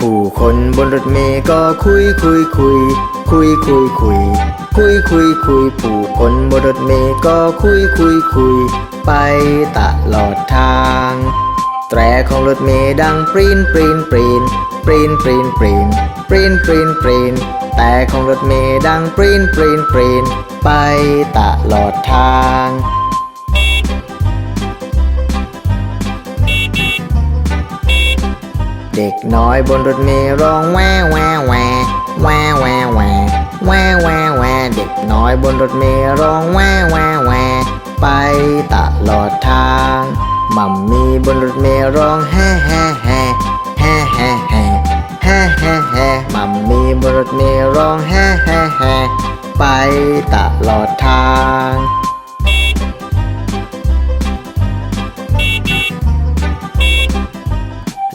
ผู้คนบนรถเมย์ก็คุยคุยคุย คุยคุยคุย คุยคุยคุย ผู้คนบนรถเมย์ก็คุยคุยคุย ไปตลอดทาง แตรของรถเมย์ดังปรีนปรีนปรีนปรีนปรีนปรีนปรีนปรีนปรีนแต่ของรถเมย์ดังปรีนปรีนปรีนไปตลอดทาง ด็กน้อยบนรถเมล์ร้องแวแวแวแวแวแวแวแวแวเด็กน้อยบนรถเมล์ร้องแวแวแวไปตลอดทางมัมมี่บนรถเมล์ร้องแฮ่แฮ่แฮ่แฮ่แฮ่แฮ่แฮ่แฮ่แฮ่มัมมี่บนรถเมล์ร้องแฮ่แฮ่แฮ่ไปตลอดทาง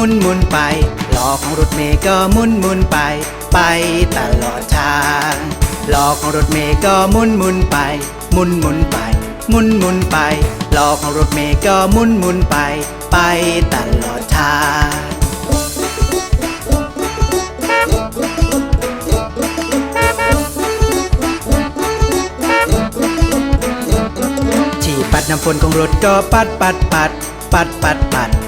มุนมุนไปล้อของรถเมย์ก็มุนมุนไป ไปตลอดทางล้อของรถเมย์ก็มุนมุนไป มุนมุนไป มุนมุนไปล้อของรถเมย์ก็มุนมุนไป ไปตลอดทางที่ปัดน้ำฝนของรถก็ปัดปัดปัด ปัดปัดปัด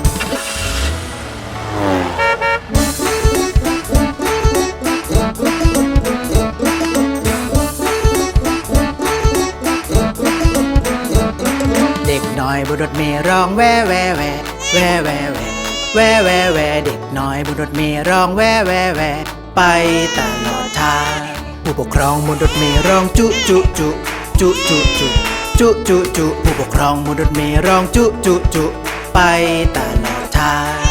อยบุรถเมร้องแว่แว่แว่แว่แว่แว่แว่แว่แวเด็กน้อยบุรถเมร้องแว่แว่แว่ไปตลอดทางผู้ปกครองบุรถเมร้องจุจุจุจุจุจุจุจุจุผู้ปกครองบุรถเมร้องจุจุจุไปตลอดทาง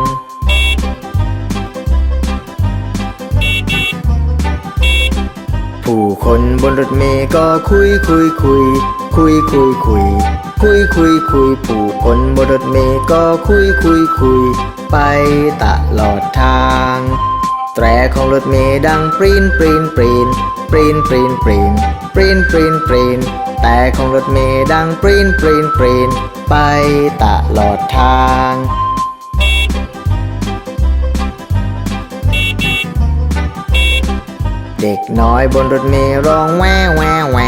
คนบนรถเมล์ก็คุยคุยคุย คุยคุยคุย คุยคุยคุยผู้คนบนรถเมล์ก็คุยคุยคุย ไปตลอดทาง แตรของรถเมล์ดังปรีนปรีนปรีนปรีนปรีนปรีนปรีนปรีนปรีนแต่ของรถเมล์ดังปรีนปรีนปรีนไปตลอดทาง เด็กน้อยบนรถเมล์ร้องแววแววแว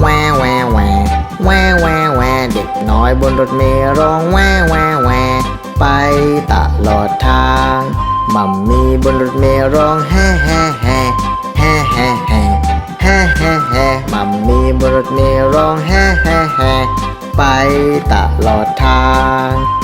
แววแววแวแววแววแวเด็กน้อยบนรถเมล์ร้องแววแววแวไปตลอดทางมัมมี่บนรถเมล์ร้องแฮ่แฮ่แฮ่แฮ่แฮ่แฮ่แฮ่แฮ่แฮ่มัมมี่บนรถเมล์ร้องแฮ่แฮ่แฮ่ไปตลอดทาง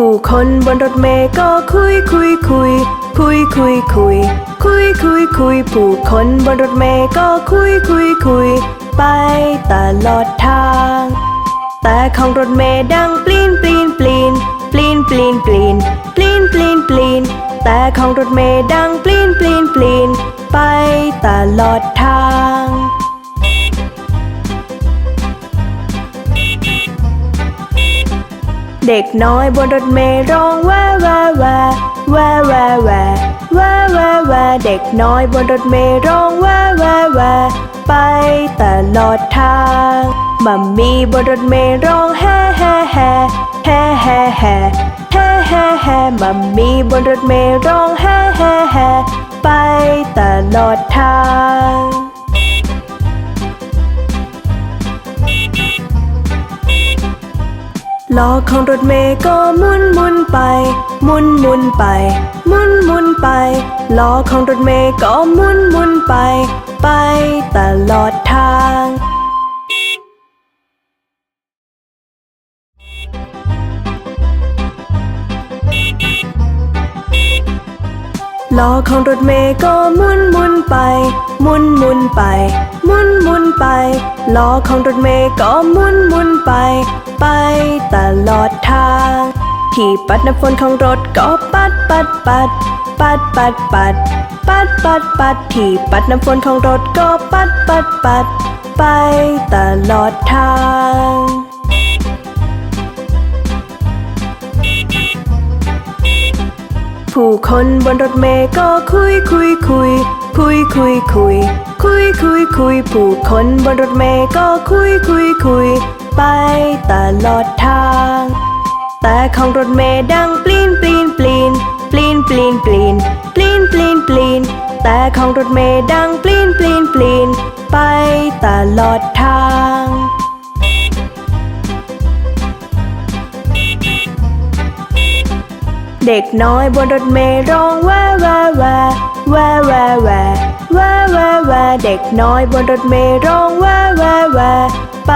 ผู้คนบนรถเมล์ก็คุยคุยคุย คุยคุยคุย คุยคุยคุย ผู้คนบนรถเมล์ก็คุยคุยคุย ไปตลอดทาง แต่ของรถเมล์ดังปลีนปลีนปลีนปลีนปลีนปลีนปลีนปลีนปลีนแต่ของรถเมล์ดังปลีนปลีนปลีนไปตลอด เด็กน้อยบนรถเมล์ร้องววแววแววแววแววแววแววแววแววเด็กน้อยบนรถเมล์ร้องววแววแววไปตลอดทางมัมมี่บนรถเมล์ร้องแฮ่แฮ่แฮ่แฮ่แฮ่แฮ่แฮ่แฮ่แฮ่มัมมี่บนรถเมล์ร้องแฮ่แฮ่แฮ่ไปตลอดทาง ล้อของรถเมย์ก็มุนมุนไป มุนมุนไป มุนมุนไปล้อของรถเมย์ก็มุนมุนไป ไปตลอดทางล้อของรถเมย์ก็มุนมุนไป มุนมุนไป มุนมุนไป ล้อของรถเมย์ก็มุนมุนไป ไปตลอดทาง ที่ปัดน้ำฝนของรถก็ปัดปัดปัด ปัดปัดปัด ปัดปัดปัด ที่ปัดน้ำฝนของรถก็ปัดปัดปัด ไปตลอดทางผู้คนบนรถเมล์ก็คุยคุยคุย คุยคุยคุย คุยคุยคุยผู้คนบนรถเมล์ก็คุยคุยคุย ไปตลอดทาง แต่ของรถเมล์ดังปลีนปลีนปลีนปลีนปลีนปลีนปลีนปลีนปลีนแต่ของรถเมล์ดังปลีนปลีนปลีนไปตลอดทางเด็กน้อยบนรถเมล์ร้องแววแววแววแววแววแว วแววแววแววเด็กน้อยบนรถเมล์ร้องแววแววแววไป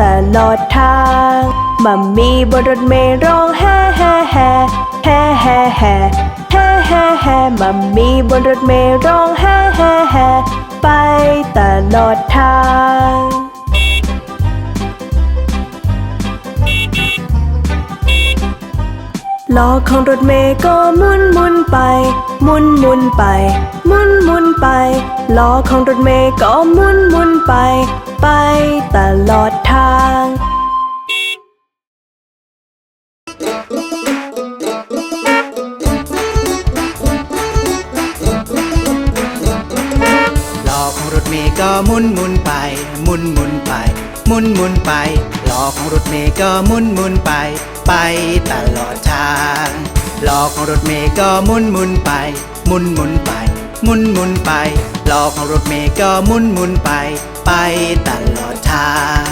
ตลอดทางมัมมี่บนรถเมล์ร้องแฮ่แฮ่แฮ่แฮ่แฮ่แฮ่แฮ่แฮ่แฮ่มัมมี่บนรถเมล์ร้องแฮ่แฮ่แฮ่ไปตลอดทางล้อของรถเมย์ก็หมุนหมุนไปหมุนหมุนไป มุนมุนไปล้อของรถเมย์ก็มุนมุนไป ไปตลอดทางล้อของรถเมย์ก็มุนมุนไป มุนมุนไป มุนมุนไปล้อของรถเมย์ก็มุนมุนไป ไปตลอดทางล้อของรถเมย์ก็มุนมุนไป มุนมุนไป มุนมุนไปล้อของรถเมย์ก็มุนมุนไป ไปตลอดทาง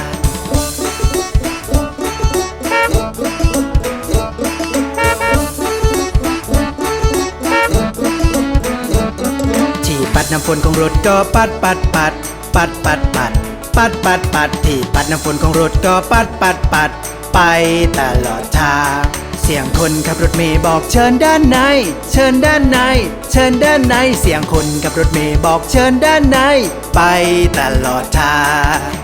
ที่ปัดน้ำฝนของรถก็ปัดปัดปัด ปัดปัดปัด ปัดปัดปัดที่ปัดน้ำฝนของรถก็ปัดปัดปัด ไปตลอดทาง เสียงคนขับรถเมย์บอกเชิญด้านใน เชิญด้านใน เชิญด้านใน เสียงคนขับรถเมย์บอกเชิญด้านใน ไปตลอดทาง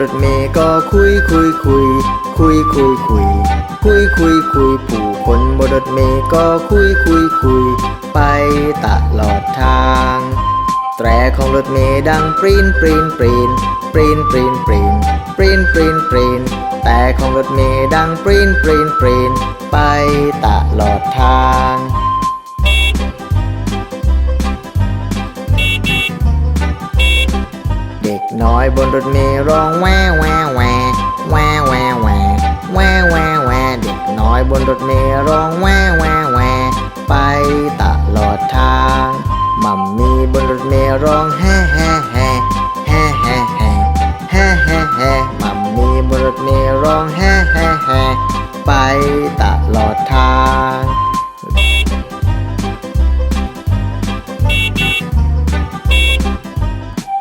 รถเมย์ก็คุยคุยคุย คุยคุยคุย คุยคุยคุยผู้คนบนรถเมย์ก็คุยคุยคุย ไปตลอดทาง แตรของรถเมย์ดังปรีนปรีนปรีนปรีนปรีนปรีนปรีนปรีนปรีนแต่ของรถเมย์ดังปรีนปรีนปรีนไปตลอดทาง อยบนรถเมล์ร้องแวแวแวแวแวแวแวแวแวเด็กน้อยบนรถเมล์ร้องแวแวแวไปตลอดทางมัมมี่บนรถเมล์ร้องแฮ่แฮ่แฮ่แฮ่แฮ่แฮ่แฮ่แฮ่แฮ่มัมมี่บนรถเมล์ร้องแฮ่แฮ่แฮ่ไปตลอดทาง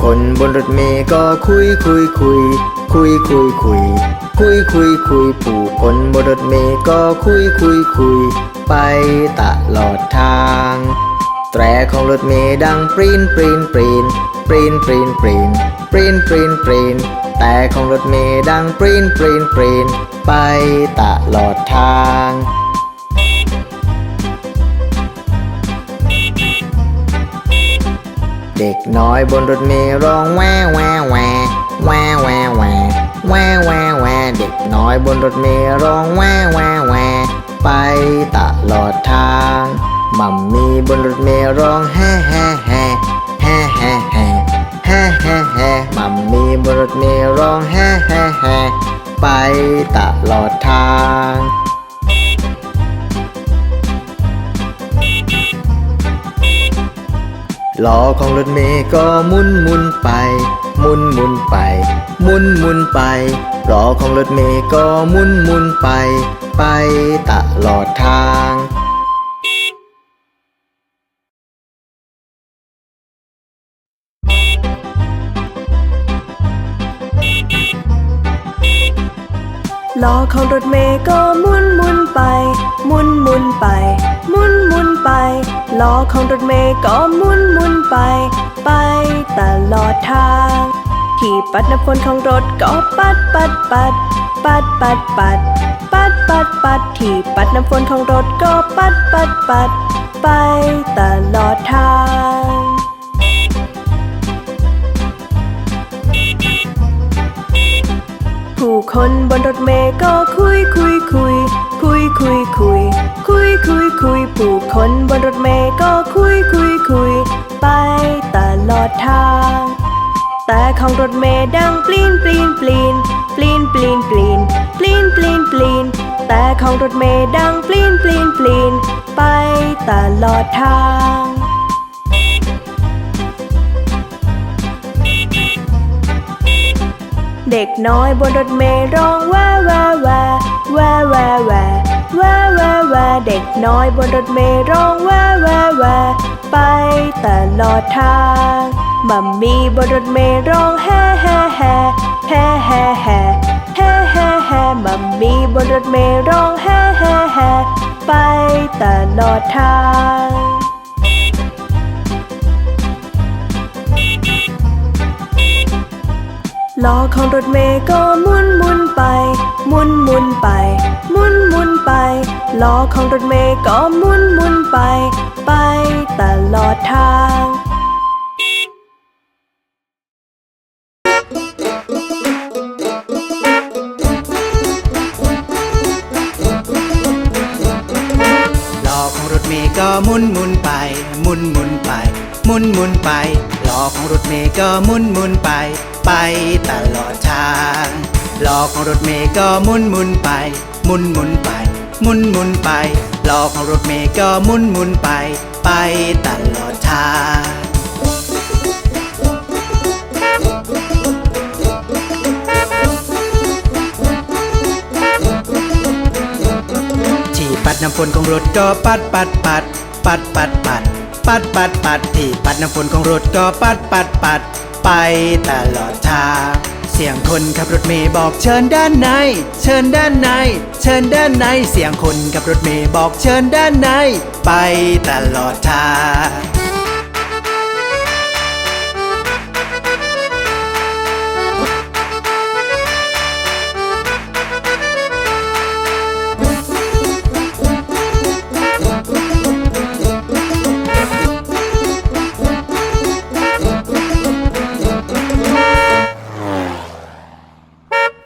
คนบนรถเมย์ก็คุยคุยคุย คุยคุยคุย คุยคุยคุย ผู้คนบนรถเมย์ก็คุยคุยคุย ไปตลอดทาง แตรของรถเมย์ดังปรีนปรีนปรีนปรีนปรีนปรีนปรีนปรีนปรีนแต่ของรถเมย์ดังปรีนปรีนปรีนไปตลอดทาง เด็กน้อยบนรถเมล์ร้องแวแวแวแวแวแวแวแวแวเด็กน้อยบนรถเมล์ร้องแวแวแวไปตลอดทางมัมมี่บนรถเมล์ร้องแฮ่แฮ่แฮ่แฮ่แฮ่แฮ่แฮ่แฮ่แฮ่มัมมี่บนรถเมล์ร้องแฮ่แฮ่แฮ่ไปตลอดทาง ลล้อของรถเมย์ก็มุนมุนไป มุนมุนไป มุนมุนไปล้อของรถเมย์ก็มุนมุนไป ไปตลอดทางล้อของรถเมย์ก็มุนมุนไป มุนมุนไป ล้อของรถเมย์ก็มุนมุนไป ไปตลอดทาง ที่ปัดน้ำฝนของรถก็ปัดปัดปัด ปัดปัดปัด ปัดปัดปัด ที่ปัดน้ำฝนของรถก็ปัดปัดปัด ไปตลอดทางผู้คนบนรถเมล์ก็คุยคุยคุย คุยคุยคุยคุยคุยคุยผู้คนบนรถเมล์ก็คุยคุยคุยไปตลอดทาง แต่ของรถเมล์ดังปลีนปลีนปลีนปลีนปลีนปลีนปลีนปลีนปลีนแต่ของรถเมล์ดังปลีนปลีนปลีนไปตลอดทางเด็กน้อยบนรถเมล์ร้องว่าว่าว่า แวแวแวแวแวแวเด็กน้อยบนรถเมล์ร้องแวแวแวไปตลอดทางมัมมี่บนรถเมล์ร้องแฮ่แฮ่แฮ่แฮ่แฮ่แฮ่แฮ่แฮ่แฮ่มัมมี่บนรถเมล์ร้องแฮ่แฮ่แฮ่ไปตลอดทางล้อของรถเมย์ก็มุนมุนไป มุนมุนไป มุนมุนไปล้อของรถเมย์ก็มุนมุนไป ไปตลอดทางล้อของรถเมย์ก็มุนมุนไป มุนมุนไป มุนมุนไปล้อของรถเมย์ก็มุนมุนไป ไปตลอดทาง ล้อของรถเมย์ก็มุนมุนไป มุนมุนไป มุนมุนไปล้อของรถเมย์ก็มุนมุนไป ไปตลอดทางที่ปัดน้ำฝนของรถก็ปัดปัดปัด ปัดปัดปัด ปัดปัดปัดที่ปัดน้ำฝนของรถก็ปัดปัดปัด ไปตลอดทาง เสียงคนขับรถเมย์บอกเชิญด้านใน เชิญด้านใน เชิญด้านใน เสียงคนขับรถเมย์บอกเชิญด้านใน ไปตลอดทาง